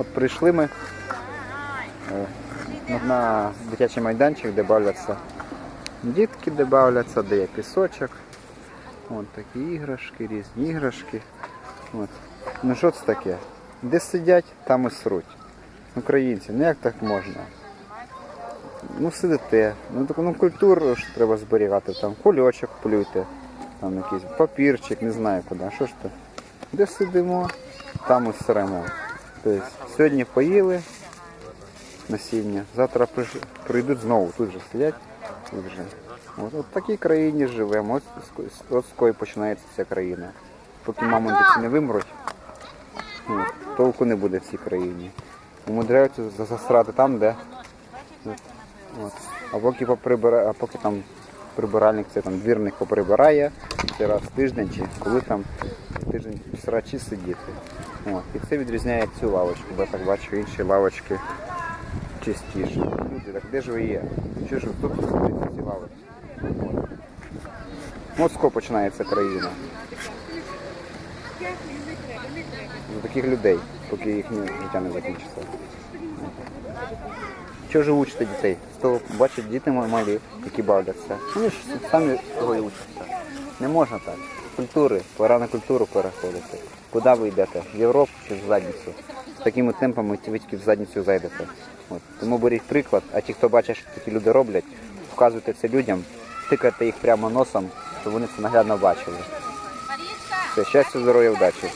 От прийшли ми е, на- дитячий майданчик, де бавляться дітки, де бавляться, де є пісочок. От такі іграшки, різні іграшки. От. Ну що це таке? Де сидять, там і сруть. Українці, ну як так можна? Ну сидите, ну таку ну, культуру ж треба зберігати, там кульочок плюйте, там якийсь папірчик, не знаю куди. Що ж то? Де сидимо, там і сремо. Тобто сьогодні поїли насіння, завтра прийдуть знову, тут же сидять, тут. От, от в такій країні живемо, от, от з кої починається ця країна. Поки мамонтиці не вимруть, от, толку не буде в цій країні. Умудряються за- засрати там, де. От. А поки поприбира... а поки там прибиральник, це там двірник поприбирає, це раз в тиждень чи коли там тиждень срачі сидіти. От. І це відрізняє цю лавочку, бо я так бачу інші лавочки чистіші. Люди, так де ж ви є? Що ж ви тут сидите ці лавочки? От. Починається країна. З таких людей, поки їхнє життя не закінчиться. Що ж учите дітей? З бачать діти малі, які бавляться. Вони ж самі того і учаться. Не можна так. Культури, пора на культуру переходити. Куди ви йдете? В Європу чи в задницю? З такими темпами тільки в задницю зайдете. От. Тому беріть приклад, а ті, хто бачить, що такі люди роблять, вказуйте це людям, тикайте їх прямо носом, щоб вони це наглядно бачили. Все, щастя, здоров'я, удачі.